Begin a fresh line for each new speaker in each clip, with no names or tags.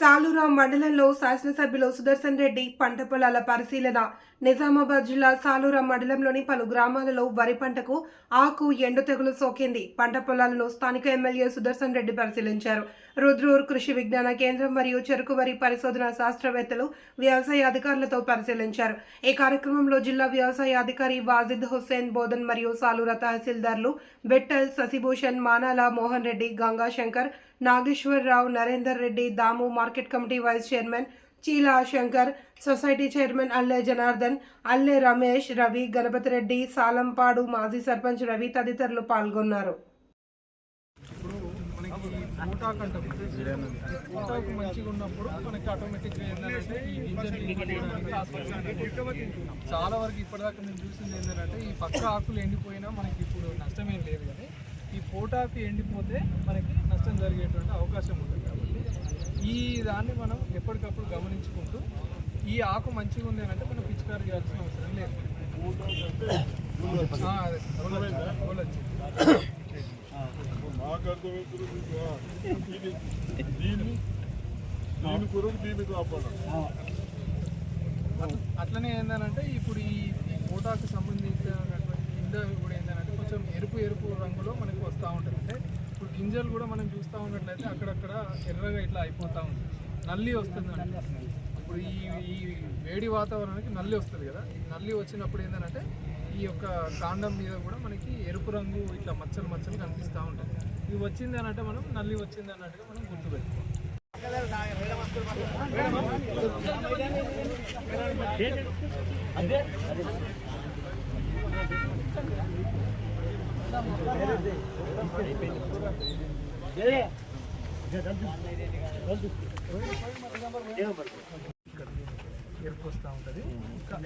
సాలూరా మండలంలో శాసనసభ్యులు సుదర్శన్ రెడ్డి పంట పొలాల పరిశీలన. నిజామాబాద్ జిల్లా సాలూరా మండలంలోని పలు గ్రామాలలో వరి పంటకు ఆకు ఎండు తెగులు సోకింది. పంట పొలాలను స్థానిక ఎమ్మెల్యే సుదర్శన్ రెడ్డి పరిశీలించారు. రుద్రూర్ కృషి విజ్ఞాన కేంద్రం మరియు చెరుకు వరి పరిశోధన శాస్త్రవేత్తలు వ్యవసాయ అధికారులతో పరిశీలించారు. ఈ కార్యక్రమంలో జిల్లా వ్యవసాయ అధికారి వాజిద్ హుస్సేన్ బోధన్ మరియు Salura తహసీల్దార్లు Bettal Shashibhushan Manala Mohan Reddy Gangashankar Nageswara Rao Narender Reddy Damu market committee vice chairman Cheela Shankar society chairman Alle Janardhan Alle Ramesh Ravi Ganapathireddy Salampadu మాజీ సర్పంచ్ రవి తదితరులు పాల్గొన్నారు.
ఇప్పుడు అంటాం ఊటాకు మంచిగా ఉన్నప్పుడు మనకి ఆటోమేటిక్గా ఏంటంటే ఈ గింజలు చాలా వరకు ఇప్పటిదాకా మేము చూసింది ఏంటంటే ఈ పక్క ఆకులు ఎండిపోయినా మనకి ఇప్పుడు నష్టమేం లేదు కానీ ఈ పోటాకు ఎండిపోతే మనకి నష్టం జరిగేటువంటి అవకాశం ఉంటుంది. ఈ దాన్ని మనం ఎప్పటికప్పుడు గమనించుకుంటూ ఈ ఆకు మంచిగా ఉంది అంటే మనం పిచికారి చేయాల్సిన అవసరం లేదు. అట్లనే ఏంటంటే ఇప్పుడు ఈ ఫోటాకు సంబంధించినటువంటి గింజ కూడా ఏంటంటే కొంచెం ఎరుపు ఎరుపు రంగులో మనకి వస్తూ ఉంటుంది. అంటే ఇప్పుడు గింజలు కూడా మనం చూస్తూ ఉన్నట్లయితే అక్కడక్కడ ఎర్రగా ఇట్లా అయిపోతూ ఉంటుంది నల్లి వస్తుంది ఇప్పుడు ఈ ఈ వేడి వాతావరణానికి నల్లి వస్తుంది కదా. ఈ నల్లి వచ్చినప్పుడు ఏంటంటే ఈ యొక్క కాండం మీద కూడా మనకి ఎరుపు రంగు ఇట్లా మచ్చలు మచ్చలు కనిపిస్తూ ఉంటాయి. ఇది వచ్చింది అనంటే మనం నల్లి వచ్చింది అన్నట్టుగా మనం గుర్తుపెట్టుకోవాలి. ఉంటుంది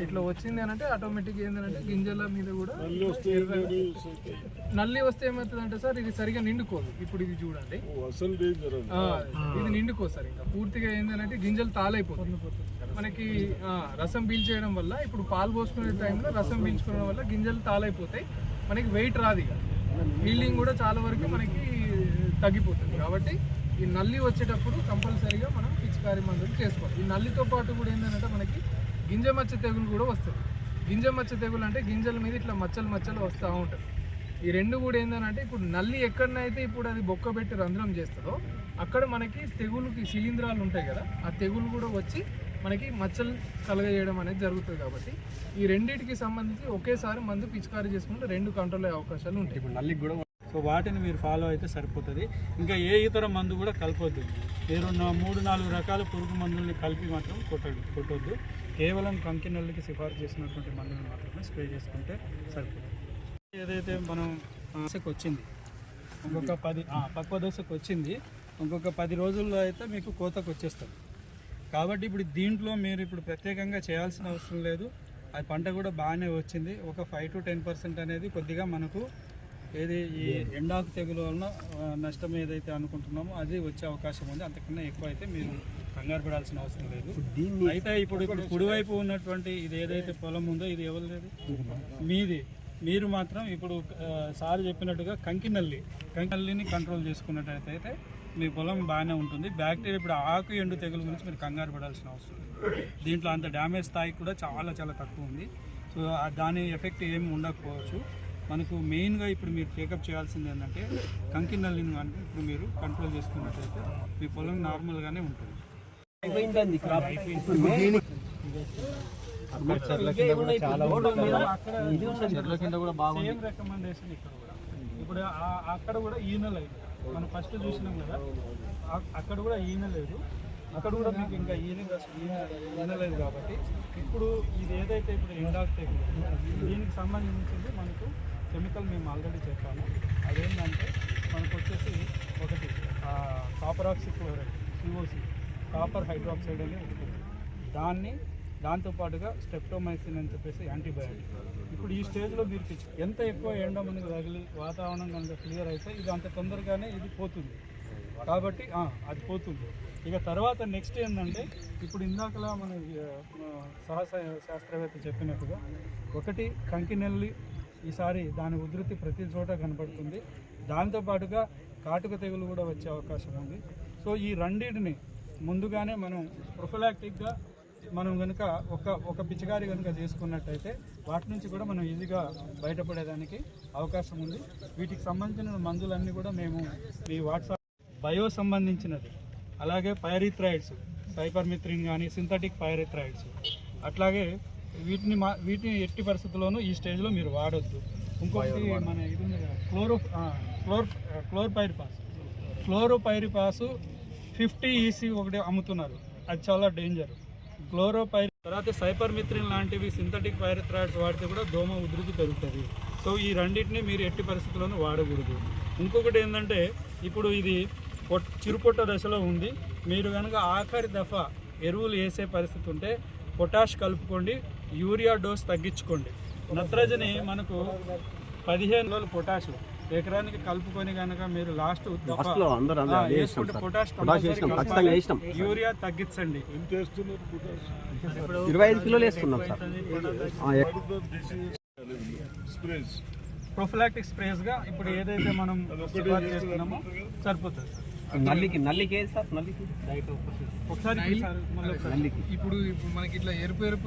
ఇట్లా వచ్చింది అని అంటే ఆటోమేటిక్ ఏంటంటే గింజల మీద కూడా నల్లి వస్తే ఏమవుతుంది అంటే సార్ ఇది సరిగా నిండుకోదు. ఇప్పుడు ఇది చూడండి. ఇది నిండుకోదు సార్ ఇంకా. పూర్తిగా ఏంటంటే గింజలు తాలైపోతుంది మనకి రసం పీల్చేయడం వల్ల ఇప్పుడు పాలు పోసుకునే టైంలో రసం పీల్చుకోవడం వల్ల గింజలు తాలైపోతాయి. మనకి వెయిట్ రాదు ఇక. హీలింగ్ కూడా చాలా వరకు మనకి తగ్గిపోతుంది. కాబట్టి ఈ నల్లి వచ్చేటప్పుడు కంపల్సరీగా మనం పిచికారి మందులు చేసుకోవాలి. ఈ నల్లితో పాటు కూడా ఏంటంటే మనకి గింజ మచ్చ తెగులు కూడా వస్తుంది. గింజ మచ్చ తెగులు అంటే గింజల మీద ఇట్లా మచ్చలు మచ్చలు వస్తూ ఉంటుంది ఈ రెండు కూడా ఏంటంటే ఇప్పుడు నల్లి ఎక్కడనైతే ఇప్పుడు అది బొక్క పెట్టి రంధ్రం చేస్తుందో అక్కడ మనకి తెగులుకి శిలీంధ్రాలు ఉంటాయి కదా ఆ తెగులు కూడా వచ్చి మనకి మచ్చలు కలగజేయడం అనేది జరుగుతుంది కాబట్టి ఈ రెండింటికి సంబంధించి ఒకేసారి మందు పిచికారీ చేసుకుంటే రెండు కంట్రోల్ అయ్యే అవకాశాలు ఉంటాయి.
ఇప్పుడు నల్లికి కూడా సో వాటిని మీరు ఫాలో అయితే సరిపోతుంది. ఇంకా ఏ ఇతర మందు కూడా కలపొద్దు. మీరు నా- మూడు నాలుగు రకాల పురుగు మందుల్ని కలిపి మాత్రం కొట్టద్దు కొట్టొద్దు. కేవలం కంకి నల్లికి సిఫార్సు చేసినటువంటి మందులను మాత్రమే స్ప్రే చేసుకుంటే సరిపోతుంది. ఏదైతే మనం దశకు వచ్చింది ఇంకొక పది ఆ, పక్వ దశకు వచ్చింది ఇంకొక పది రోజుల్లో అయితే మీకు కోతకు వచ్చేస్తుంది. కాబట్టి ఇప్పుడు దీంట్లో మీరు ఇప్పుడు ప్రత్యేకంగా చేయాల్సిన అవసరం లేదు. అది పంట కూడా బాగానే వచ్చింది. ఒక ఫైవ్ టు టెన్ పర్సెంట్ అనేది కొద్దిగా మనకు ఏది ఈ ఎండాకు తెగులు వలన నష్టం ఏదైతే అనుకుంటున్నామో అది వచ్చే అవకాశం ఉంది. అంతకన్నా ఎక్కువ అయితే మీరు కంగారు పడాల్సిన అవసరం లేదు. అయితే ఇప్పుడు ఇప్పుడు కుడివైపు ఉన్నటువంటి ఇది ఏదైతే పొలం ఉందో ఇది ఎవరిది? మీది. మీరు మాత్రం ఇప్పుడు సార్ చెప్పినట్టుగా కంకినల్లి. కంకినల్లిని కంట్రోల్ చేసుకున్నట్టయితే మీ పొలం బాగానే ఉంటుంది. బ్యాక్టీరియా ఇప్పుడు ఆకు ఎండు తెగులు గురించి మీరు కంగారు పడాల్సిన అవసరం లేదు. దీంట్లో అంత డ్యామేజ్ స్థాయి కూడా చాలా చాలా తక్కువ ఉంది. సో దాని ఎఫెక్ట్ ఏమి ఉండకపోవచ్చు. మనకు మెయిన్గా ఇప్పుడు మీరు టేకప్ చేయాల్సింది ఏంటంటే కంకినల్లిని కనుక ఇప్పుడు మీరు కంట్రోల్ చేసుకున్నట్టయితే మీ పొలం నార్మల్గానే ఉంటుంది. చెట్ల కింద కూడా బాగుంది. సేమ్ రికమెండేషన్ ఇక్కడ కూడా. ఇప్పుడు ఆ- అక్కడ కూడా ఈన లేదు మనం ఫస్ట్ చూసినాం కదా అక్కడ కూడా ఈనలేదు అక్కడ కూడా మీకు ఇంకా ఈనింగ్ ఈన కాబట్టి ఇప్పుడు ఇది ఏదైతే ఇప్పుడు ఎండాక్ దీనికి సంబంధించింది మనకు కెమికల్ మేము ఆల్రెడీ చెప్పాము. అదేంటంటే మనకు వచ్చేసి ఒకటి copper oxychloride COC copper hydroxide అని ఒకటి దాన్ని దాంతోపాటుగా స్టెప్టోమైసిన్ అని చెప్పేసి యాంటీబయాటిక్. ఇప్పుడు ఈ స్టేజ్లో మీరు ఎంత ఎక్కువ ఎండ మనకు తగిలి వాతావరణం కనుక క్లియర్ అయితే ఇది అంత తొందరగానే ఇది పోతుంది. కాబట్టి అది పోతుంది. ఇక తర్వాత నెక్స్ట్ ఏంటంటే ఇప్పుడు ఇందాకలా మన సహస శాస్త్రవేత్త చెప్పినట్టుగా ఒకటి కంకినెల్లి ఈసారి దాని ఉధృతి ప్రతి చోట కనపడుతుంది. దాంతోపాటుగా కాటుక తెగులు కూడా వచ్చే అవకాశం ఉంది. సో ఈ రెండింటిని ముందుగానే మనం ప్రొఫలాక్టిక్గా మనం కనుక ఒక ఒక పిచికారి కనుక చేసుకున్నట్టయితే వాటి నుంచి కూడా మనం ఈజీగా బయటపడేదానికి అవకాశం ఉంది. వీటికి సంబంధించిన మందులన్నీ కూడా మేము మీ వాట్సాప్ బయో సంబంధించినది. అలాగే పైరిథ్రాయిడ్స్ సైపర్మిత్రిన్ కానీ సింథటిక్ పైరిథ్రాయిడ్స్. అట్లాగే వీటిని మా వీటిని ఎట్టి పరిస్థితుల్లోనూ ఈ స్టేజ్లో మీరు వాడొద్దు. ఇంకొకటి మన ఇది ఉంది కదా, క్లోరో ఆ, chlor chlorpyrifos. Chlorpyrifos fifty EC ఒకటి అమ్ముతున్నారు. అది చాలా డేంజర్. క్లోరోపైర్ తర్వాత సైపర్మిత్రిన్ లాంటివి సింథటిక్ పైరథ్రాయిడ్స్ వాడితే కూడా దోమ ఉధృతి పెరుగుతుంది. సో ఈ రెండింటిని మీరు ఎట్టి పరిస్థితుల్లోనూ వాడకూడదు. ఇంకొకటి ఏంటంటే ఇప్పుడు ఇది పొట్ చిరుపొట్ట దశలో ఉంది. మీరు కనుక ఆఖరి దఫా ఎరువులు వేసే పరిస్థితి ఉంటే పొటాష్ కలుపుకోండి యూరియా డోస్ తగ్గించుకోండి. నత్రజని మనకు పదిహేను రోజులు పొటాష్ ఎకరానికి కలుపుకొని కనుక మీరు లాస్ట్. యూరియా తగ్గించండి.
ఇరవై ఐదు కిలోలు వేస్తున్నాం సార్. ఆ, ఎ-
స్ప్రేస్
ప్రొఫిలాక్టిక్ స్ప్రేస్గా ఇప్పుడు ఏదైతే మనం చేస్తున్నామో సరిపోతుంది
నల్లికి నల్లికి ఏది సార్? నల్లికి?
ఒకసారి
ఇప్పుడు ఇప్పుడు మనకి ఇట్లా ఎరుపు ఎరుపు